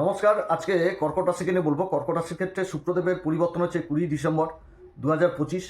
নমস্কার, আজকে কর্কট রাশিকে নিয়ে বলব। কর্কট রাশির ক্ষেত্রে শুক্রদেবের পরিবর্তন হচ্ছে কুড়ি ডিসেম্বর দু হাজার পঁচিশ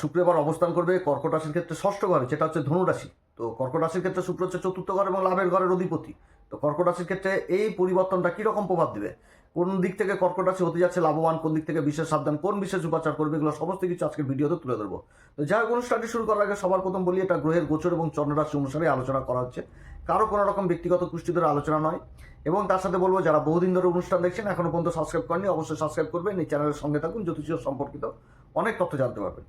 শুক্রবার অবস্থান করবে কর্কট রাশির ক্ষেত্রে ষষ্ঠ ঘরে, যেটা হচ্ছে ধনুরাশি তো কর্কট রাশির ক্ষেত্রে শুক্র হচ্ছে চতুর্থ ঘর এবং লাভের ঘরের অধিপতি। তো কর্কট রাশির ক্ষেত্রে এই পরিবর্তনটা কীরকম প্রভাব দেবে? কোন দিক থেকে কর্কট রাশি হতে যাচ্ছে লাভবান, কোন দিক থেকে বিশেষ সাবধান, কোন বিশেষ উপাচার করবে, এগুলো সমস্ত কিছু আজকের ভিডিওতে তুলে ধরবো। তো যাই হোক, অনুষ্ঠানটি শুরু করার আগে সবার প্রথম বলি, এটা গ্রহের গোচর এবং চন্দ্ররাশি অনুসারে আলোচনা করা হচ্ছে। কারও কোনো রকম ব্যক্তিগত পুষ্টি ধরে আলোচনা নয়। এবং তার সাথে বলব, যারা বহুদিন ধরে অনুষ্ঠান দেখছেন, এখনও পর্যন্ত সাবস্ক্রাইব করেনি অবশ্যই সাবস্ক্রাইব করবেন। এই চ্যানেলের সঙ্গে থাকুন জ্যোতিষ সম্পর্কিত অনেক তথ্য জানতে পারবেন।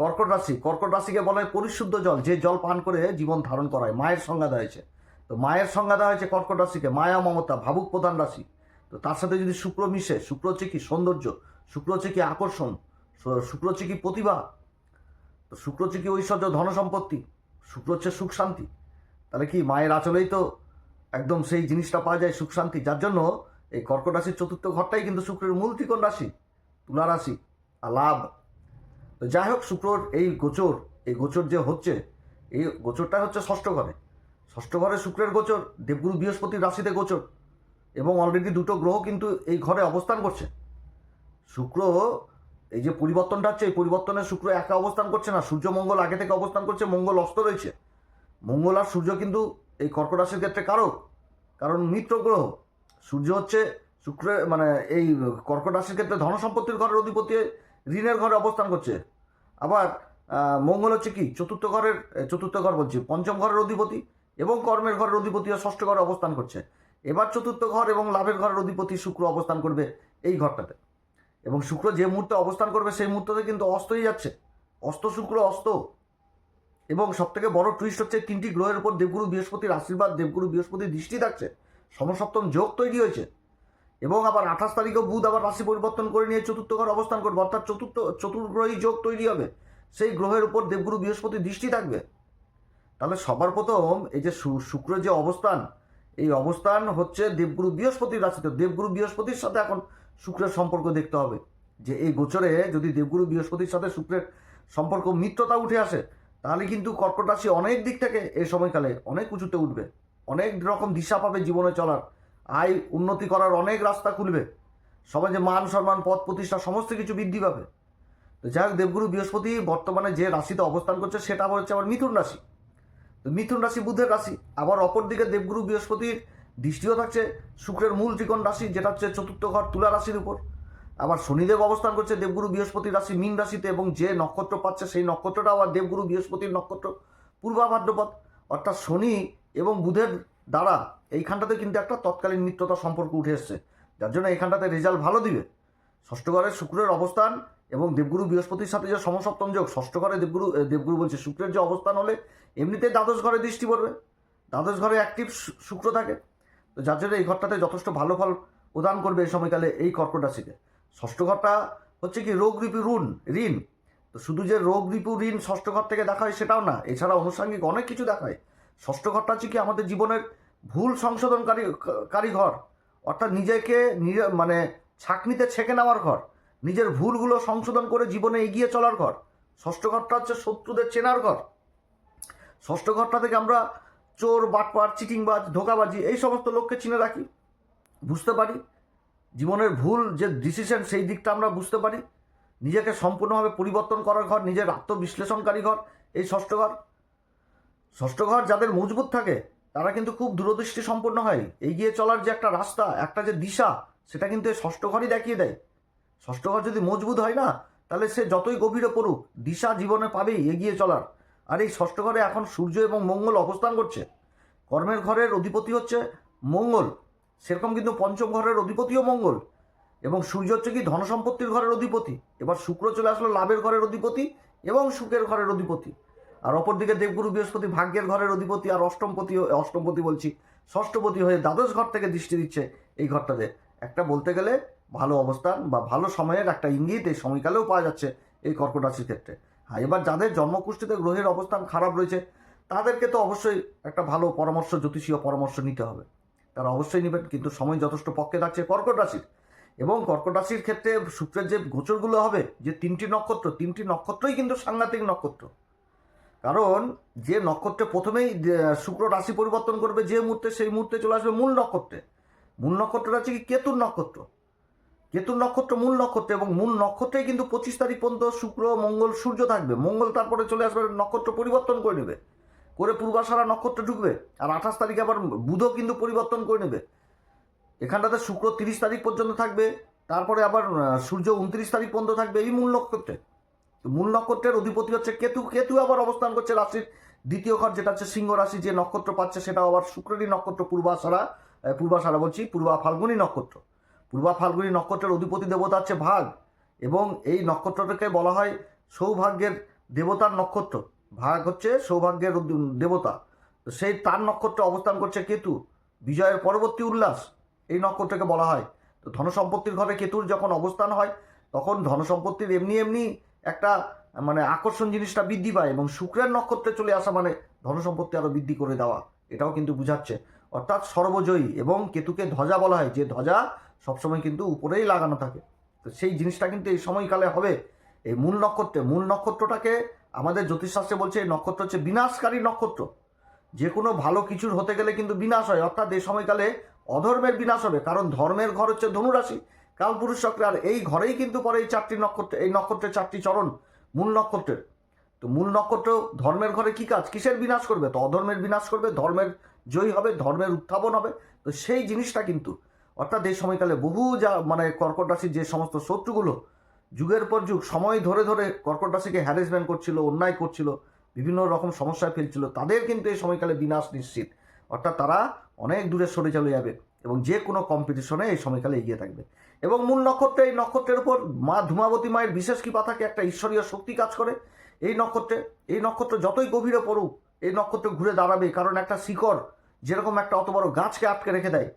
কর্কট রাশি, কর্কট রাশিকে বলা হয় পরিশুদ্ধ জল, যে জল পান করে জীবন ধারণ করায়, মায়ের সংজ্ঞা হয়েছে। তো মায়ের সংজ্ঞা দেওয়া হয়েছে কর্কট রাশিকে, মায়া, মমতা, ভাবুক প্রধান রাশি। তো তার সাথে যদি শুক্র মিশে, শুক্র হচ্ছে কি সৌন্দর্য, শুক্র হচ্ছে কি আকর্ষণ শুক্র হচ্ছে কি প্রতিভা, তো শুক্র হচ্ছে কি ঐশ্বর্য, ধন সম্পত্তি, শুক্র হচ্ছে সুখ শান্তি। তাহলে কি মায়ের আচলেই তো একদম সেই জিনিসটা পাওয়া যায়, সুখ শান্তি। যার জন্য এই কর্কট রাশির চতুর্থ ঘরটাই কিন্তু শুক্রের মূল ত্রিকোণ রাশি, তুলা রাশি আর লাভ। তো যাই হোক, শুক্রর এই গোচর এই গোচর যে হচ্ছে, এই গোচরটা হচ্ছে ষষ্ঠ ঘরে। ষষ্ঠ ঘরে শুক্রের গোচর, দেবগুরু বৃহস্পতির রাশিতে গোচর এবং অলরেডি দুটো গ্রহ কিন্তু এই ঘরে অবস্থান করছে। শুক্র এই যে পরিবর্তনটা হচ্ছে, এই পরিবর্তনে শুক্র একা অবস্থান করছে না, সূর্য মঙ্গল আগে থেকে অবস্থান করছে, মঙ্গল অস্ত রয়েছে। মঙ্গল আর সূর্য কিন্তু এই কর্কট রাশির ক্ষেত্রে কারক, কারণ মিত্র গ্রহ। সূর্য হচ্ছে শুক্রের মানে এই কর্কট রাশির ক্ষেত্রে ধন সম্পত্তির ঘরের অধিপতি ঋণের ঘরে অবস্থান করছে। আবার মঙ্গল হচ্ছে কি? চতুর্থ ঘরের, চতুর্থ ঘর বলছি পঞ্চম ঘরের অধিপতি। এবং কর্মের ঘরের অধিপতি ও ষষ্ঠ ঘরে অবস্থান করছে। এবার চতুর্থ ঘর এবং লাভের ঘরের অধিপতি শুক্র অবস্থান করবে এই ঘরটাতে। এবং শুক্র যে মুহূর্তে অবস্থান করবে সেই মুহূর্ততে কিন্তু অস্তই যাচ্ছে। অস্ত শুক্র অস্ত। এবং সব থেকে বড় টুইস্ট হচ্ছে তিনটি গ্রহের উপর দেবগুরু বৃহস্পতির আশীর্বাদ, দেবগুরু বৃহস্পতির দৃষ্টি থাকছে। সমসপ্তম যোগ তৈরি হয়েছে। এবং আবার আঠাশ তারিখেও বুধ আবার রাশি পরিবর্তন করে নিয়ে চতুর্থ ঘর অবস্থান করবে। অর্থাৎ চতুর্থ, চতুর্গ্রহী যোগ তৈরি হবে। সেই গ্রহের উপর দেবগুরু বৃহস্পতির দৃষ্টি থাকবে। তাহলে সবার প্রথম এই যে শু- শুক্রের যে অবস্থান, এই অবস্থান হচ্ছে দেবগুরু বৃহস্পতির রাশিতে। দেবগুরু বৃহস্পতির সাথে এখন শুক্রের সম্পর্ক দেখতে হবে। যে এই গোচরে যদি দেবগুরু বৃহস্পতির সাথে শুক্রের সম্পর্ক, মিত্রতা উঠে আসে, তাহলে কিন্তু কর্কট রাশি অনেক দিক থেকে এই সময়কালে অনেক উঁচুতে উঠবে। অনেক রকম দিশা পাবে জীবনে চলার। আয় উন্নতি করার অনেক রাস্তা খুলবে। সমাজে মান সম্মান পদ প্রতিষ্ঠা, সমস্ত কিছু বৃদ্ধি পাবে। তো যাই হোক, দেবগুরু বৃহস্পতি বর্তমানে যে রাশিতে অবস্থান করছে, সেটা হচ্ছে আবার মিথুন রাশি। মিথুন রাশি, বুধের রাশি, আবার অপরদিকে দেবগুরু, বৃহস্পতির দৃষ্টিও থাকছে শুক্রের মূল ত্রিকোণ রাশি, যেটা হচ্ছে চতুর্থ ঘর তুলা রাশির উপর। আবার শনিদেব অবস্থান করছে, দেবগুরু, বৃহস্পতির রাশি, মীন রাশিতে, এবং যে নক্ষত্র পাচ্ছে সেই নক্ষত্রটা আবার দেবগুরু, বৃহস্পতির নক্ষত্র পূর্বা ভাদ্রপদ অর্থাৎ শনি এবং বুধের দ্বারা এইখানটাতে কিন্তু একটা তৎকালীন মিত্রতা সম্পর্ক উঠে এসছে। যার জন্য এইখানটাতে রেজাল্ট ভালো দিবে। ষষ্ঠ ঘরে শুক্রের অবস্থান এবং দেবগুরু বৃহস্পতির সাথে যে সমসপ্তম যোগ, ষষ্ঠ ঘরে দেবগুরু দেবগুরু বলছে, শুক্রের যে অবস্থান হলে এমনিতেই দ্বাদশ ঘরে দৃষ্টি পড়বে। দ্বাদশ ঘরে অ্যাক্টিভ শুক্র থাকে। তো যার জন্য এই ঘরটাতে যথেষ্ট ভালো ফল প্রদান করবে এই সময়কালে এই কর্কট রাশিতে। ষষ্ঠ ঘরটা হচ্ছে কি রোগ রিপু ঋণ ঋণ। তো শুধু যে রোগ রিপু ঋণ ষষ্ঠ ঘর থেকে দেখা হয় সেটাও না, এছাড়া আনুষঙ্গিক অনেক কিছু দেখায় ষষ্ঠ ঘরটা হচ্ছে কি, আমাদের জীবনের ভুল সংশোধনকারী কারী ঘর। অর্থাৎ নিজেকে নিজে মানে ছাকনিতে ছেঁকে নেওয়ার ঘর। নিজের ভুলগুলো সংশোধন করে জীবনে এগিয়ে চলার ঘর। ষষ্ঠ ঘরটা হচ্ছে শত্রুদের চেনার ঘর। ষষ্ঠ ঘরটা থেকে আমরা চোর, বাটপার, চিটিংবাজ, ধোকাবাজি এই সমস্ত লোককে চিনে রাখি। বুঝতে পারি, জীবনের ভুল যে ডিসিশন সেই দিকটা আমরা বুঝতে পারি। নিজেকে সম্পূর্ণভাবে পরিবর্তন করার ঘর, নিজের আত্মবিশ্লেষণকারী ঘর, এই ষষ্ঠ ঘর। ষষ্ঠ ঘর যাদের মজবুত থাকে, তারা কিন্তু খুব দূরদৃষ্টি সম্পন্ন হয়। এগিয়ে চলার যে একটা রাস্তা, একটা যে দিশা, সেটা কিন্তু এই ষষ্ঠ ঘরই দেখিয়ে দেয়। ষষ্ঠ ঘর যদি মজবুত হয় না, তাহলে সে যতই গভীরে পড়ুক, দিশা জীবনে পাবেই, এগিয়ে চলার। আর এই ষষ্ঠ ঘরে এখন সূর্য এবং মঙ্গল অবস্থান করছে। কর্মের ঘরের অধিপতি হচ্ছে মঙ্গল। সেরকম কিন্তু পঞ্চম ঘরের অধিপতিও মঙ্গল। এবং সূর্য হচ্ছে কি ধন সম্পত্তির ঘরের অধিপতি। এবার শুক্র চলে আসলো লাভের ঘরের অধিপতি এবং সুখের ঘরের অধিপতি। আর অপরদিকে দেবগুরু বৃহস্পতি ভাগ্যের ঘরের অধিপতি আর অষ্টমপতি অষ্টমপতি বলছি, ষষ্ঠপতি হয়ে দ্বাদশ ঘর থেকে দৃষ্টি দিচ্ছে এই ঘরটাতে। একটা বলতে গেলে ভালো অবস্থান বা ভালো সময়ের একটা ইঙ্গিত এই সময়কালেও পাওয়া যাচ্ছে এই কর্কট রাশির ক্ষেত্রে। হ্যাঁ এবার যাদের জন্মকুষ্ঠিতে গ্রহের অবস্থান খারাপ রয়েছে, তাদেরকে তো অবশ্যই একটা ভালো পরামর্শ, জ্যোতিষীয় পরামর্শ নিতে হবে। তারা অবশ্যই নেবেন, কিন্তু সময় যথেষ্ট পক্ষে থাকছে কর্কট রাশির। এবং কর্কট রাশির ক্ষেত্রে শুক্রের যে গোচরগুলো হবে, যে তিনটি নক্ষত্র, তিনটি নক্ষত্রই কিন্তু সাংঘাতিক নক্ষত্র। কারণ যে নক্ষত্রে প্রথমেই শুক্র রাশি পরিবর্তন করবে যে মুহূর্তে, সেই মুহূর্তে চলে আসবে মূল নক্ষত্রে। মূল নক্ষত্রটা হচ্ছে কি? কেতুর নক্ষত্র। কেতুর নক্ষত্র, মূল নক্ষত্র এবং মূল নক্ষত্রেই কিন্তু পঁচিশ তারিখ পর্যন্ত শুক্র, মঙ্গল, সূর্য থাকবে। মঙ্গল তারপরে চলে আসবে, নক্ষত্র পরিবর্তন করে নেবে। করে পূর্বাশারা নক্ষত্র ঢুকবে আর আঠাশ তারিখে আবার বুধও কিন্তু পরিবর্তন করে নেবে। এখানটাতে শুক্র তিরিশ তারিখ পর্যন্ত থাকবে, তারপরে আবার সূর্য উনত্রিশ তারিখ পর্যন্ত থাকবে এই মূল নক্ষত্রে। মূল নক্ষত্রের অধিপতি হচ্ছে কেতু। কেতু আবার অবস্থান করছে রাশির দ্বিতীয় ঘর, যেটা হচ্ছে সিংহ রাশি, যে নক্ষত্র পাচ্ছে সেটা আবার শুক্রেরই নক্ষত্র, পূর্বাশারা পূর্বাশারা বলছি, পূর্বা ফাল্গুনী নক্ষত্র। পূর্বা ফাল্গুনী নক্ষত্রের অধিপতি দেবতা হচ্ছে ভাগ এবং এই নক্ষত্রটাকে বলা হয় সৌভাগ্যের দেবতার নক্ষত্র। ভাগ হচ্ছে সৌভাগ্যের দেবতা। সেই তার নক্ষত্রে অবস্থান করছে কেতু। বিজয়ের পরবর্তী উল্লাস এই নক্ষত্রকে বলা হয়। তো ধনসম্পত্তির ঘরে কেতুর যখন অবস্থান হয়, তখন ধনসম্পত্তির এমনি এমনি একটা মানে আকর্ষণ জিনিসটা বৃদ্ধি পায় এবং শুক্রের নক্ষত্রে চলে আসা মানে ধনসম্পত্তি আরও বৃদ্ধি করে দেওয়া। এটাও কিন্তু বুঝাচ্ছে। অর্থাৎ সর্বজয়ী এবং কেতুকে ধ্বজা বলা হয়। যে ধ্বজা সবসময় কিন্তু উপরেই লাগানো থাকে। তো সেই জিনিসটা কিন্তু এই সময়কালে হবে। এই মূল নক্ষত্রে, মূল নক্ষত্রটাকে আমাদের জ্যোতিষশাস্ত্রে বলছে এই নক্ষত্র হচ্ছে বিনাশকারী নক্ষত্র। যে কোনো ভালো কিছুর হতে গেলে কিন্তু বিনাশ হয়। অর্থাৎ এই সময়কালে অধর্মের বিনাশ হবে। কারণ ধর্মের ঘর হচ্ছে ধনুরাশি। কালপুরুষ চক্রে আর এই ঘরেই কিন্তু পরে এই চারটি নক্ষত্র, এই নক্ষত্রের চারটি চরণ, মূল নক্ষত্রের। তো মূল নক্ষত্র ধর্মের ঘরে কি কাজ? কিসের বিনাশ করবে? তো অধর্মের বিনাশ করবে, ধর্মের জয়ী হবে, ধর্মের উত্থাপন হবে। তো সেই জিনিসটা কিন্তু অর্থাৎ এই সময়কালে বহু যা মানে কর্কট রাশির যে সমস্ত শত্রুগুলো, যুগের পর যুগ, সময় ধরে ধরে কর্কট রাশিকে হ্যারাসমেন্ট করছিল, অন্যায় করছিল, বিভিন্ন রকম সমস্যায় ফেলছিল, তাদের কিন্তু এই সময়কালে বিনাশ নিশ্চিত। অর্থাৎ তারা অনেক দূরে সরে চলে যাবে এবং যে কোনো কম্পিটিশনে এই সময়কালে এগিয়ে থাকবে। এবং মূল নক্ষত্রে, এই নক্ষত্রের উপর মা ধূমাবতী মায়ের বিশেষ কৃপা থাকে, একটা ঈশ্বরীয় শক্তি কাজ করে। এই নক্ষত্রে, এই নক্ষত্র যতই গভীরে পড়ুক, এই নক্ষত্র ঘুরে দাঁড়াবে, কারণ একটা শিকড় যেরকম একটা অত বড় গাছকে আটকে রেখে দেয়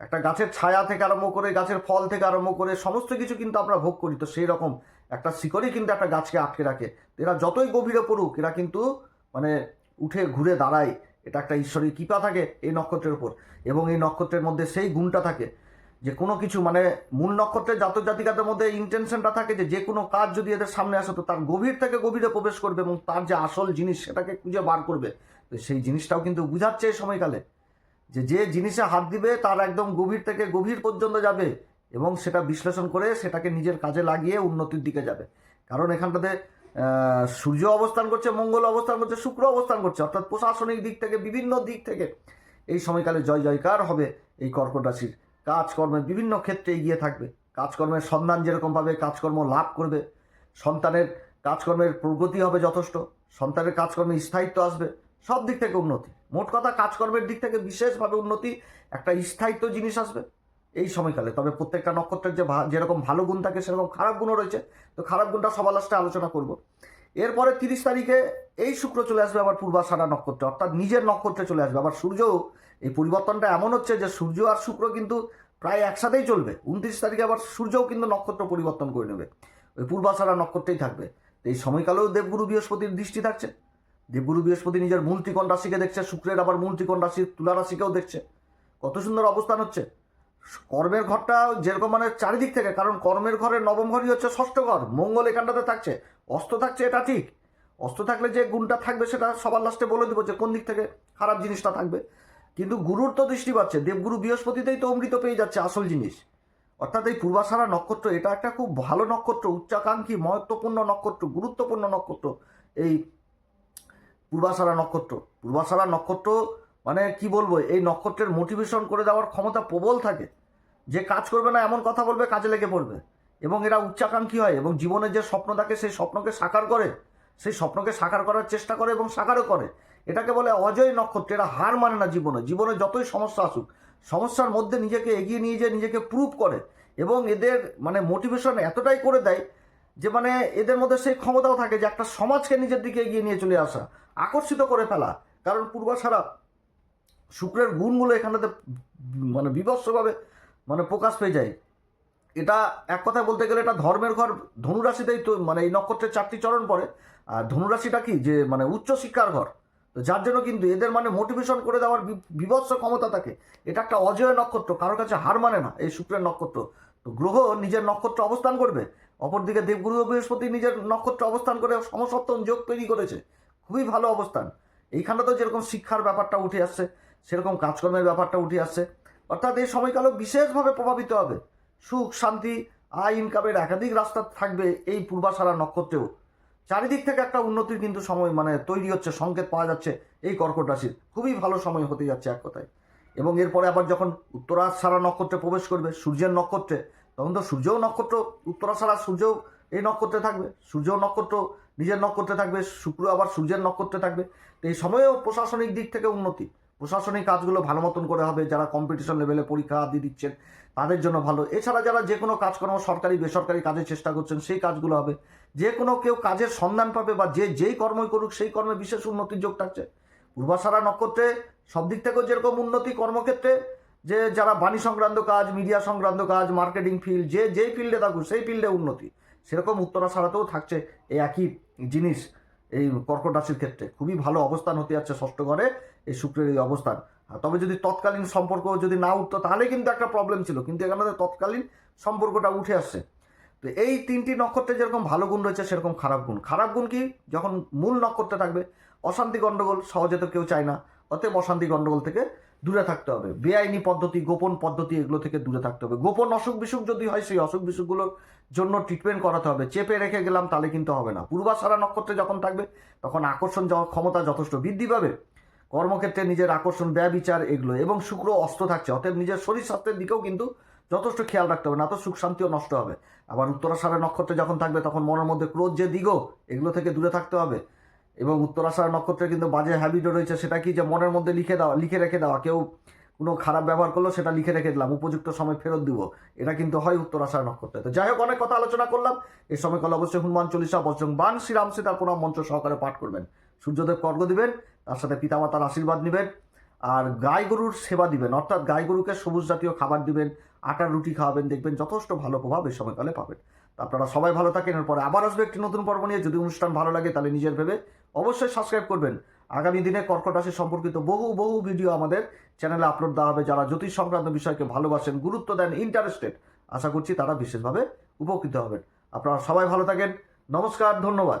একটা গাছের ছায়া থেকে আরম্ভ করে, গাছের ফল থেকে আরম্ভ করে সমস্ত কিছু কিন্তু আমরা ভোগ করি। তো সেই রকম একটা শিকড়ই কিন্তু একটা গাছকে আটকে রাখে। এরা যতই গভীরে পড়ুক, এরা কিন্তু মানে উঠে ঘুরে দাঁড়ায়। এটা একটা ঈশ্বরী কৃপা থাকে এই নক্ষত্রের উপর। এবং এই নক্ষত্রের মধ্যে সেই গুণটা থাকে যে কোনো কিছু মানে মূল নক্ষত্রের জাতক জাতিকাদের মধ্যে ইন্টেনশনটা থাকে যে যে কোনো কাজ যদি এদের সামনে আসে, তো তার গভীর থেকে গভীরে প্রবেশ করবে এবং তার যে আসল জিনিস সেটাকে খুঁজে বার করবে। তো সেই জিনিসটাও কিন্তু বুঝাচ্ছে এই সময়কালে। যে যে জিনিসে হাত দিবে তার একদম গভীর থেকে গভীর পর্যন্ত যাবে এবং সেটা বিশ্লেষণ করে সেটাকে নিজের কাজে লাগিয়ে উন্নতির দিকে যাবে। কারণ এখানটাতে সূর্য অবস্থান করছে, মঙ্গল অবস্থান করছে, শুক্র অবস্থান করছে, অর্থাৎ প্রশাসনিক দিক থেকে, বিভিন্ন দিক থেকে এই সময়কালে জয় জয়কার হবে এই কর্কট রাশির। কাজকর্মের বিভিন্ন ক্ষেত্রে এগিয়ে থাকবে। কাজকর্মের সন্ধান যেরকম পাবে, কাজকর্ম লাভ করবে। সন্তানের কাজকর্মের প্রগতি হবে যথেষ্ট। সন্তানের কাজকর্মে স্থায়িত্ব আসবে। সব দিক থেকে উন্নতি। মোট কথা কাজকর্মের দিক থেকে বিশেষভাবে উন্নতি, একটা স্থায়িত্ব জিনিস আসবে এই সময়কালে। তবে প্রত্যেকটা নক্ষত্রের যে যেরকম ভালো গুণ থাকে, সেরকম খারাপ গুণও রয়েছে। তো খারাপ গুণটা সবার লাস্টে আলোচনা করব। এরপরে তিরিশ তারিখে এই শুক্র চলে আসবে আবার পূর্বাষাঢ়া নক্ষত্রে, অর্থাৎ নিজের নক্ষত্রে চলে আসবে। আবার সূর্য এই পরিবর্তনটা এমন হচ্ছে যে সূর্য আর শুক্র কিন্তু প্রায় একসাথেই চলবে। উনত্রিশ তারিখে আবার সূর্যও কিন্তু নক্ষত্র পরিবর্তন করে নেবে। ওই পূর্বাষাঢ়া নক্ষত্রেই থাকবে। এই সময়কালেও দেবগুরু বৃহস্পতির দৃষ্টি থাকছে। দেবগুরু বৃহস্পতি নিজের মূল ত্রিকোণ রাশিকে দেখছে, শুক্রের আবার মূল ত্রিকোণ রাশি তুলা রাশিকেও দেখছে। কত সুন্দর অবস্থান হচ্ছে। কর্মের ঘরটা যেরকম মানে চারিদিক থেকে, কারণ কর্মের ঘরের নবম ঘরই হচ্ছে ষষ্ঠ ঘর, মঙ্গল এখানটাতে থাকছে। অস্ত থাকছে এটা ঠিক। অস্ত থাকলে যে গুণটা থাকবে সেটা সবার লাস্টে বলে দিব যে কোন দিক থেকে খারাপ জিনিসটা থাকবে। কিন্তু গুরুর তো দৃষ্টি পাচ্ছে, দেবগুরু বৃহস্পতিতেই তো অমৃত পেয়ে যাচ্ছে আসল জিনিস। অর্থাৎ এই পূর্বাশারা নক্ষত্র, এটা একটা খুব ভালো নক্ষত্র, উচ্চাকাঙ্ক্ষী, মহত্বপূর্ণ নক্ষত্র, গুরুত্বপূর্ণ নক্ষত্র। এই পূর্বাশারা নক্ষত্র। পূর্বাশারা নক্ষত্র মানে কি বলব, এই নক্ষত্রের মোটিভেশন করে দেওয়ার ক্ষমতা প্রবল থাকে। যে কাজ করবে না, এমন কথা বলবে, কাজে লেগে পড়বে। এবং এরা উচ্চাকাঙ্ক্ষী হয় এবং জীবনে যে স্বপ্ন থাকে, সেই স্বপ্নকে সাকার করে। সেই স্বপ্নকে সাকার করার চেষ্টা করে এবং সাকারও করে। এটাকে বলে অজয় নক্ষত্র। এরা হার মানে না জীবনে। জীবনে যতই সমস্যা আসুক, সমস্যার মধ্যে নিজেকে এগিয়ে নিয়ে যেয়ে নিজেকে প্রুভ করে। এবং এদের মানে মোটিভেশন এতটাই করে দেয় যে মানে এদের মধ্যে সেই ক্ষমতাও থাকে যে একটা সমাজকে নিজের দিকে এগিয়ে নিয়ে চলে আসা, আকর্ষিত করে ফেলা। কারণ পূর্বাশারা শুক্রের গুণগুলো এখানেতে মানে বিভৎসভাবে মানে প্রকাশ পেয়ে যায়। এটা এক কথায় বলতে গেলে এটা ধর্মের ঘর, ধনুরাশিতেই তো মানে এই নক্ষত্রের চারটি চরণ পড়ে। আর ধনুরাশিটা কি? যে মানে উচ্চ শিক্ষার ঘর। তো যার জন্য কিন্তু এদের মানে মোটিভেশন করে দেওয়ার বিভৎস ক্ষমতা থাকে। এটা একটা অজয় নক্ষত্র কারোর কাছে হার মানে না এই শুক্রের নক্ষত্র। তো গ্রহ নিজের নক্ষত্র অবস্থান করবে অপরদিকে দেবগুরু ও বৃহস্পতি নিজের নক্ষত্র অবস্থান করে সমসপ্তম যোগ তৈরি করেছে। খুবই ভালো অবস্থান। এইখানে তো যেরকম শিক্ষার ব্যাপারটা উঠে আসছে, সেরকম কাজকর্মের ব্যাপারটা উঠে আসছে। অর্থাৎ এই সময়কালও বিশেষভাবে প্রভাবিত হবে। সুখ, শান্তি, আয় ইনকামের একাধিক রাস্তা থাকবে এই পূর্বাশারা নক্ষত্রেও। চারিদিক থেকে একটা উন্নতির কিন্তু সময় মানে তৈরি হচ্ছে, সংকেত পাওয়া যাচ্ছে এই কর্কট রাশির। খুবই ভালো সময় হতে যাচ্ছে এক কথায়। এবং এরপরে আবার যখন উত্তরাশারা নক্ষত্রে প্রবেশ করবে, সূর্যের নক্ষত্রে তখন তো সূর্যও নক্ষত্র উত্তরাশারা সূর্যও এই নক্ষত্রে থাকবে। সূর্য নক্ষত্র নিজের নক্ষত্রে থাকবে, শুক্র আবার সূর্যের নক্ষত্রে থাকবে। তো এই সময়েও প্রশাসনিক দিক থেকে উন্নতি। প্রশাসনিক কাজগুলো ভালো মতন করে হবে, যারা কম্পিটিশন লেভেলে পরীক্ষা আদি দিচ্ছেন, তাদের জন্য ভালো। এছাড়া যারা যে কোনো কাজকর্ম, সরকারি, বেসরকারি কাজের চেষ্টা করছেন, সেই কাজগুলো হবে। যে কোনো কেউ কাজের সন্ধান পাবে বা যে যেই কর্মই করুক, সেই কর্মে বিশেষ উন্নতির যোগ থাকছে। পূর্বাশারা নক্ষত্রে সব দিক থেকেও যেরকম উন্নতি কর্মক্ষেত্রে যে যারা বাণী সংক্রান্ত কাজ মিডিয়া সংক্রান্ত কাজ মার্কেটিং ফিল্ড যে যেই ফিল্ডে থাকুক, সেই ফিল্ডে উন্নতি। সেরকম উত্তরাশারাতেও থাকছে এই একই জিনিস এই কর্কট রাশির ক্ষেত্রে। খুবই ভালো অবস্থান হতে যাচ্ছে ষষ্ঠ ঘরে এই শুক্রের এই অবস্থান। তবে যদি তৎকালীন সম্পর্ক যদি না উঠতো, তাহলে কিন্তু একটা প্রবলেম ছিল। কিন্তু এখানে তৎকালীন সম্পর্কটা উঠে আসছে। তো এই তিনটি নক্ষত্রে যেরকম ভালো গুণ রয়েছে, সেরকম খারাপ গুণ। খারাপ গুণ কি? যখন মূল নক্ষত্রে থাকবে, অশান্তি গণ্ডগোল সহজে তো কেউ চায় না। অতএব অশান্তি গণ্ডগোল থেকে দূরে থাকতে হবে। বেআইনি পদ্ধতি, গোপন পদ্ধতি এগুলো থেকে দূরে থাকতে হবে। গোপন অসুখ বিসুখ যদি হয়, সেই অসুখ বিসুখগুলোর জন্য ট্রিটমেন্ট করাতে হবে। চেপে রেখে গেলাম, তাহলে কিন্তু হবে না। পূর্বাশারা নক্ষত্রে যখন থাকবে, তখন আকর্ষণ ক্ষমতা যথেষ্ট। বৃদ্ধি পাবে। কর্মক্ষেত্রে নিজের আকর্ষণ ব্যয় বিচার এগুলো। এবং শুক্র অস্ত থাকছে, অতএব নিজের শরীর স্বাস্থ্যের দিকেও কিন্তু যথেষ্ট খেয়াল রাখতে হবে, না তো সুখ শান্তিও নষ্ট হবে। আবার উত্তরাষাঢ়া নক্ষত্রে যখন থাকবে, তখন মনের মধ্যে ক্রোধ যে দিগো, এগুলো থেকে দূরে থাকতে হবে। এবং উত্তরাষাঢ়া নক্ষত্রে কিন্তু বাজে হ্যাবিটও রয়েছে, সেটা কি যে মনের মধ্যে লিখে দেওয়া লিখে রেখে দেওয়া কেউ কোনো খারাপ ব্যবহার করল সেটা লিখে রেখে দিলাম, উপযুক্ত সময় ফেরত দিব, এটা কিন্তু হয় উত্তরাষাঢ়া নক্ষত্রে। তো যাই হোক, অনেক কথা আলোচনা করলাম, এই সময়কাল অবশ্যই হনুমান চল্লিশা বচন বান শ্রীরাম সীতার প্রণাম মঞ্চ সহকারে পাঠ করবেন। সূর্যদেব কর্গ দিবেন, তার সাথে পিতামাতার আশীর্বাদ নেবেন, আর গাই গরুর সেবা দিবেন, অর্থাৎ গাই গরুকে সবুজ জাতীয় খাবার দিবেন, আটার রুটি খাওয়াবেন, দেখবেন যথেষ্ট ভালো প্রভাব এই সময়কালে পাবেন। আপনারা সবাই ভালো থাকেন, এরপরে আবার আসবে একটি নতুন পর্ব নিয়ে, যদি অনুষ্ঠান ভালো লাগে তাহলে নিজের ভেবে অবশ্যই সাবস্ক্রাইব করবেন। আগামী দিনে কর্কট রাশি সম্পর্কিত বহু বহু ভিডিও আমাদের চ্যানেলে আপলোড দেওয়া হবে। যারা জ্যোতিষ সংক্রান্ত বিষয়কে ভালোবাসেন, গুরুত্ব দেন ইন্টারেস্টেড আশা করছি তারা বিশেষভাবে উপকৃত হবেন। আপনারা সবাই ভালো থাকেন। নমস্কার, ধন্যবাদ।